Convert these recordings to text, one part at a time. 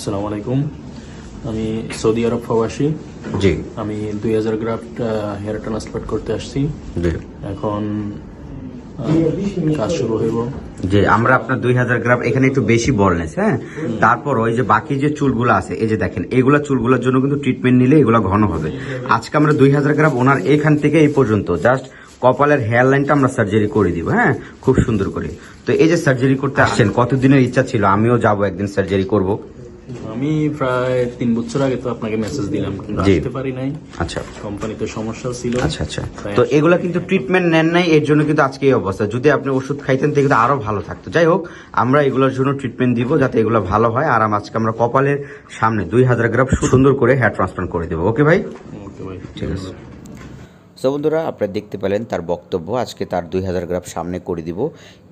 আসসালামু আলাইকুম। আমি সৌদি আরব প্রবাসী। জি। আমি দুই হাজার গ্রাফট হেয়ার ট্রান্সপ্লান্ট করতে আসছি। জি। এখন কাজ শুরু হইব। যে আমরা আপনার দুই হাজার গ্রাম এখানে একটু বেশি বলনেস হ্যাঁ? তারপর ওই যে বাকি যে চুলগুলো আছে এই যে দেখেন এগুলা চুলগুলোর জন্য কিন্তু ট্রিটমেন্ট নিলে এগুলো ঘন হবে। আজকে আমরা দুই হাজার গ্রাম ওনার এখান থেকে এই পর্যন্ত জাস্ট কপালের হেয়ার লাইনটা আমরা সার্জারি করে দিব হ্যাঁ? খুব সুন্দর করে। তো এই যে সার্জারি করতে আসছেন কতদিনের ইচ্ছা ছিল? আমিও যাব একদিন সার্জারি করব। আমি প্রায় তিন বছর আগে তো আপনাকে মেসেজ দিলাম কিন্তু আসতে পারি নাই। আচ্ছা। কোম্পানিতে সমস্যা ছিল। আচ্ছা আচ্ছা। তো এগুলা কিন্তু ট্রিটমেন্ট নেন নাই এর জন্য কিন্তু আজকে এই অবস্থা। যদি আপনি ওষুধ খাইতেন তাহলে কিন্তু আরও ভালো থাকতো। যাই হোক আমরা এগুলোর জন্য ট্রিটমেন্ট দিব যাতে এগুলো ভালো হয়। আর আজকে আমরা কপালের সামনে দুই হাজার গ্রাম সুন্দর করে হেয়ার ট্রান্সপ্লান্ট করে দেবো। ওকে ভাই? ওকে ভাই ঠিক আছে। সো বন্ধুরা, আপনারা দেখতে পেলেন তার বক্তব্য। আজকে তার দুই হাজার গ্রাম সামনে করে দিব।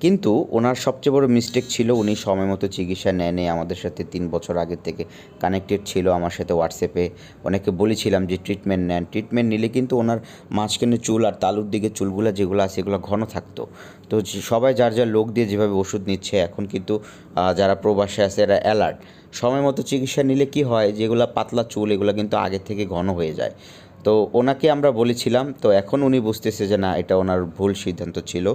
কিন্তু ওনার সবচেয়ে বড় মিস্টেক ছিল, উনি সময় মতো চিকিৎসা নেয়নি। আমাদের সাথে তিন বছর আগের থেকে কানেক্টেড ছিল। আমার সাথে হোয়াটসঅ্যাপে অনেকে বলেছিলাম যে ট্রিটমেন্ট নেন। ট্রিটমেন্ট নিলে কিন্তু ওনার মাঝখানে চুল আর তালুর দিকে চুলগুলো যেগুলো আছে, এগুলো ঘন থাকতো। তো সবাই যার যার লোক দিয়ে যেভাবে ওষুধ নিচ্ছে, এখন কিন্তু যারা প্রবাসে আছে, এরা অ্যালার্ট সময় মতো চিকিৎসা নিলে কি হয়? যেগুলো পাতলা চুল, এগুলো কিন্তু আগে থেকে ঘন হয়ে যায়। তো ওনাকে আমরা বলেছিলাম, তো এখন উনি বুঝতেছে যে না, এটা ওনার ভুল সিদ্ধান্ত ছিল।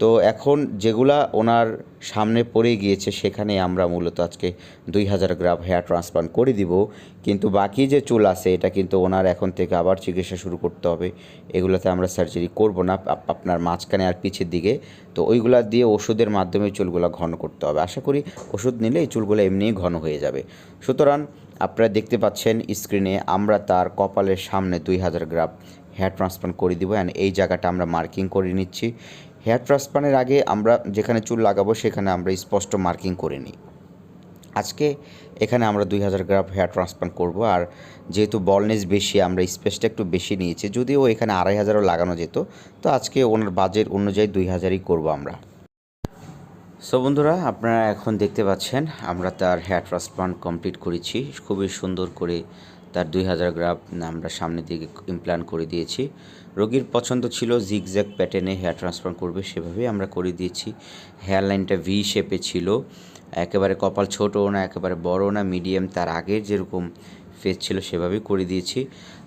তো এখন যেগুলা ওনার সামনে পড়ে গিয়েছে সেখানে আমরা মূলত আজকে দুই হাজার গ্রাম হেয়ার ট্রান্সপ্লান্ট করে দিব। কিন্তু বাকি যে চুল আছে, এটা কিন্তু ওনার এখন থেকে আবার চিকিৎসা শুরু করতে হবে। এগুলোতে আমরা সার্জারি করব না আপনার মাঝখানে আর পিছের দিকে। তো ওইগুলা দিয়ে ওষুধের মাধ্যমে চুলগুলো ঘন করতে হবে। আশা করি ওষুধ নিলে এই চুলগুলো এমনিই ঘন হয়ে যাবে। সুতরাং আপনারা দেখতে পাচ্ছেন স্ক্রিনে আমরা তার কপালের সামনে দুই হাজার গ্রাম হেয়ার ট্রান্সপ্লান্ট করে দিব। অ্যান্ড এই জায়গাটা আমরা মার্কিং করে নিচ্ছি। হেয়ার ট্রান্সপ্লান্টের আগে আমরা যেখানে চুল লাগাবো সেখানে আমরা স্পষ্ট মার্কিং করে নিই। আজকে এখানে আমরা দুই হাজার গ্রাম হেয়ার ট্রান্সপ্লান্ট করব আর যেহেতু বলনেস বেশি, আমরা স্পেসটা একটু বেশি নিয়েছি, যদিও এখানে আড়াই হাজারও লাগানো যেত, তো আজকে ওনার বাজেট অনুযায়ী দুই হাজারই করব আমরা। সো বন্ধুরা, আপনারা এখন দেখতে পাচ্ছেন, আমরা তার হেয়ার ট্রান্সপ্লান্ট কমপ্লিট করেছি, খুবই সুন্দর করে তার দুই হাজার গ্রাম আমরা সামনের দিকে ইমপ্লান্ট করে দিয়েছি। রোগীর পছন্দ ছিল জিগজ্যাগ প্যাটার্নে হেয়ার ট্রান্সফার করবে, সেভাবেই আমরা করে দিয়েছি। হেয়ার লাইনটা ভি শেপে ছিল। একেবারে কপাল ছোটও না, একেবারে বড়ও না মিডিয়াম তার আগে যেরকম ফেস ছিল সেভাবেই করে দিয়েছি।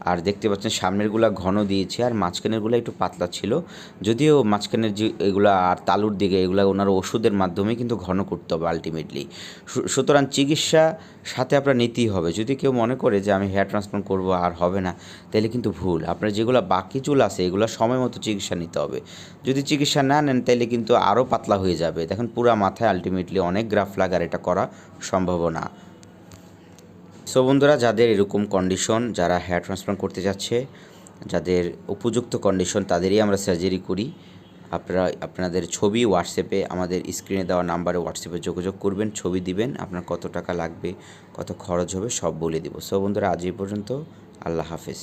আর দেখতে পাচ্ছেন সামনেরগুলা ঘন দিয়েছি আর মাঝখানেরগুলো একটু পাতলা ছিল। যদিও মাঝখানের যে এগুলা আর তালুর দিকে এগুলা ওনার ওষুধের মাধ্যমে কিন্তু ঘন করতে হবে আলটিমেটলি সুতরাং চিকিৎসা সাথে আপনার নিতেই হবে। যদি কেউ মনে করে যে আমি হেয়ার ট্রান্সপ্লান্ট করব আর হবে না, তাহলে কিন্তু ভুল। আপনার যেগুলো বাকি চুল আছে, এগুলো সময় মতো চিকিৎসা নিতে হবে। যদি চিকিৎসা না নেন, তাহলে কিন্তু আরও পাতলা হয়ে যাবে। দেখেন পুরা মাথায় আলটিমেটলি অনেক গ্রাফ লাগার এটা করা সম্ভব না। সো বন্ধুরা, যাদের এরকম কন্ডিশন যারা হেয়ার ট্রান্সপ্লান্ট করতে যাচ্ছে, যাদের উপযুক্ত কন্ডিশন তাদেরই আমরা সার্জারি করি। আপনারা, আপনাদের ছবি হোয়াটসঅ্যাপে আমাদের স্ক্রিনে দেওয়া নাম্বারে হোয়াটসঅ্যাপে যোগাযোগ করবেন, ছবি দিবেন, আপনার কত টাকা লাগবে, কত খরচ হবে সব বলে দিব। সো বন্ধুরা, আজ এই পর্যন্ত, আল্লাহ হাফেজ।